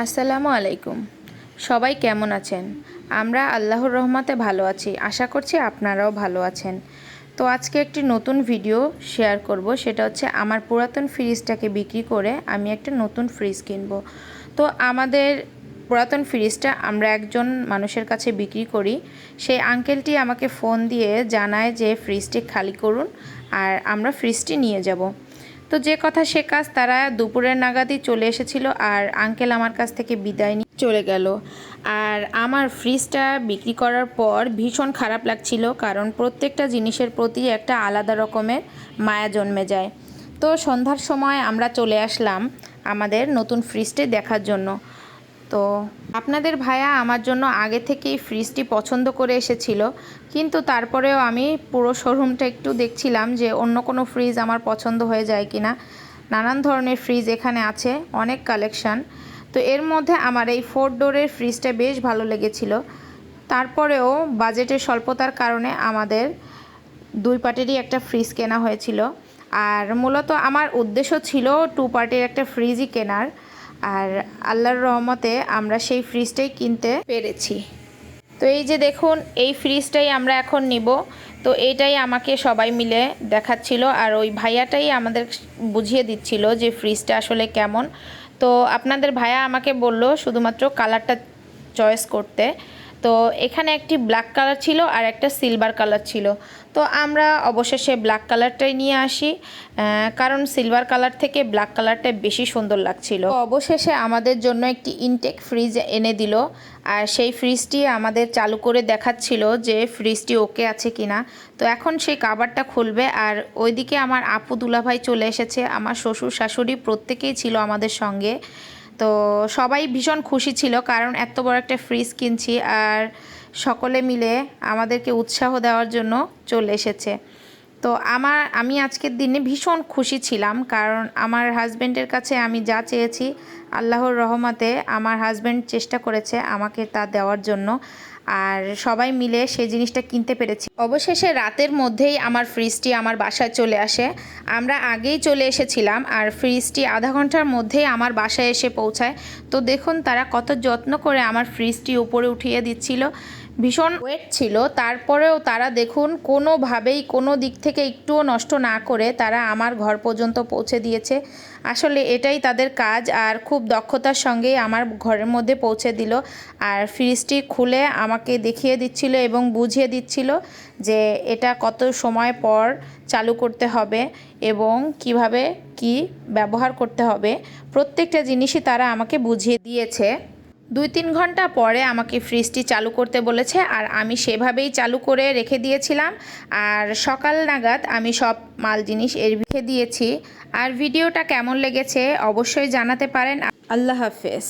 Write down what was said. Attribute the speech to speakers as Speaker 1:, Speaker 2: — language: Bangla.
Speaker 1: আসসালামু আলাইকুম। সবাই কেমন আছেন? আমরা আল্লাহর রহমতে ভালো আছি। আশা করছি আপনারাও ভালো আছেন। তো আজকে একটি নতুন ভিডিও শেয়ার করব। সেটা হচ্ছে আমার পুরাতন ফ্রিজটাকে বিক্রি করে আমি একটা নতুন ফ্রিজ কিনবো। তো আমাদের পুরাতন ফ্রিজটা আমরা একজন মানুষের কাছে বিক্রি করি। সেই আঙ্কেলটি আমাকে ফোন দিয়ে জানায় যে ফ্রিজটি খালি করুন আর আমরা ফ্রিজটি নিয়ে যাব। তো যে কথা সে কাজ, তারা দুপুরের নাগাদই চলে এসেছিল আর আঙ্কেল আমার কাছ থেকে বিদায় নিয়ে চলে গেল। আর আমার ফ্রিজটা বিক্রি করার পর ভীষণ খারাপ লাগছিল কারণ প্রত্যেকটা জিনিসের প্রতি একটা আলাদা রকমের মায়া জন্মে যায়। তো সন্ধ্যার সময় আমরা চলে আসলাম আমাদের নতুন ফ্রিজটি দেখার জন্য। তো আপনাদের ভাইয়া আমার জন্য আগে থেকেই ফ্রিজটি পছন্দ করে এসেছিল, কিন্তু তারপরেও আমি পুরো শোরুমটা একটু দেখছিলাম যে অন্য কোনো ফ্রিজ আমার পছন্দ হয়ে যায় কি না নানান ধরনের ফ্রিজ এখানে আছে, অনেক কালেকশান। তো এর মধ্যে আমার এই ফোর ডোরের ফ্রিজটা বেশ ভালো লেগেছিল। তারপরেও বাজেটের স্বল্পতার কারণে আমাদের দুই পার্টেরই একটা ফ্রিজ কেনা হয়েছিল। আর মূলত আমার উদ্দেশ্য ছিল টু পার্টির একটা ফ্রিজই কেনার। আর আল্লাহর রহমতে আমরা সেই ফ্রিজটাই কিনতে পেরেছি। তো এই যে দেখুন, এই ফ্রিজটাই আমরা এখন নিব। তো এইটাই আমাকে সবাই মিলে দেখাচ্ছিল আর ওই ভাইয়াটাই আমাদের বুঝিয়ে দিচ্ছিল যে ফ্রিজটা আসলে কেমন। তো আপনাদের ভাইয়া আমাকে বলল শুধুমাত্র কালারটা চয়েস করতে। তো এখানে একটি ব্ল্যাক কালার ছিল আর একটা সিলভার কালার ছিল। তো আমরা অবশেষে ব্ল্যাক কালারটাই নিয়ে আসি কারণ সিলভার কালার থেকে ব্ল্যাক কালারটা বেশি সুন্দর লাগছিল। অবশেষে আমাদের জন্য একটি ইনটেক ফ্রিজ এনে দিল, আর সেই ফ্রিজটি আমাদের চালু করে দেখাচ্ছিল যে ফ্রিজটি ওকে আছে কিনা। তো এখন সেই কাবারটা খুলবে, আর ওইদিকে আমার আপু দুলাভাই চলে এসেছে। আমার শ্বশুর শাশুড়ি প্রত্যেকেই ছিল আমাদের সঙ্গে। তো সবাই ভীষণ খুশি ছিল, কারণ এত বড় একটা ফ্রিজ কিনছি আর সকলে মিলে আমাদেরকে উৎসাহ দেওয়ার জন্য চলে এসেছে। তো আমার, আমি আজকের দিনে ভীষণ খুশি ছিলাম, কারণ আমার হাজব্যান্ডের কাছে আমি যা চেয়েছি, আল্লাহর রহমতে আমার হাজব্যান্ড চেষ্টা করেছে আমাকে তা দেওয়ার জন্য। আর সবাই মিলে সেই জিনিসটা কিনতে পেরেছি। অবশেষে রাতের মধ্যেই আমার ফ্রিজটি আমার বাসায় চলে আসে। আমরা আগেই চলে এসেছিলাম আর ফ্রিজটি আধা ঘণ্টার মধ্যেই আমার বাসায় এসে পৌঁছায়। তো দেখুন তারা কত যত্ন করে আমার ফ্রিজটি উপরে উঠিয়ে দিচ্ছিল। ভীষণ ওয়েট ছিল। তারপরেও তারা দেখুন কোনোভাবেই কোনো দিক থেকে একটুও নষ্ট না করে তারা আমার ঘর পর্যন্ত পৌঁছে দিয়েছে। আসলে এটাই তাদের কাজ আর খুব দক্ষতার সঙ্গেই আমার ঘরের মধ্যে পৌঁছে দিল। আর ফ্রিজটি খুলে আমাকে দেখিয়ে দিচ্ছিল এবং বুঝিয়ে দিচ্ছিল যে এটা কত সময় পর চালু করতে হবে এবং কীভাবে কি ব্যবহার করতে হবে। প্রত্যেকটা জিনিসই তারা আমাকে বুঝিয়ে দিয়েছে। দুই তিন ঘণ্টা পরে আমাকে ফ্রিজটি চালু করতে বলেছে আর আমি সেভাবেই চালু করে রেখে দিয়েছিলাম। আর সকাল নাগাদ আমি সব মাল জিনিস এর রেখে দিয়েছি। আর ভিডিওটা কেমন লেগেছে অবশ্যই জানাতে পারেন। আল্লাহ হাফেজ।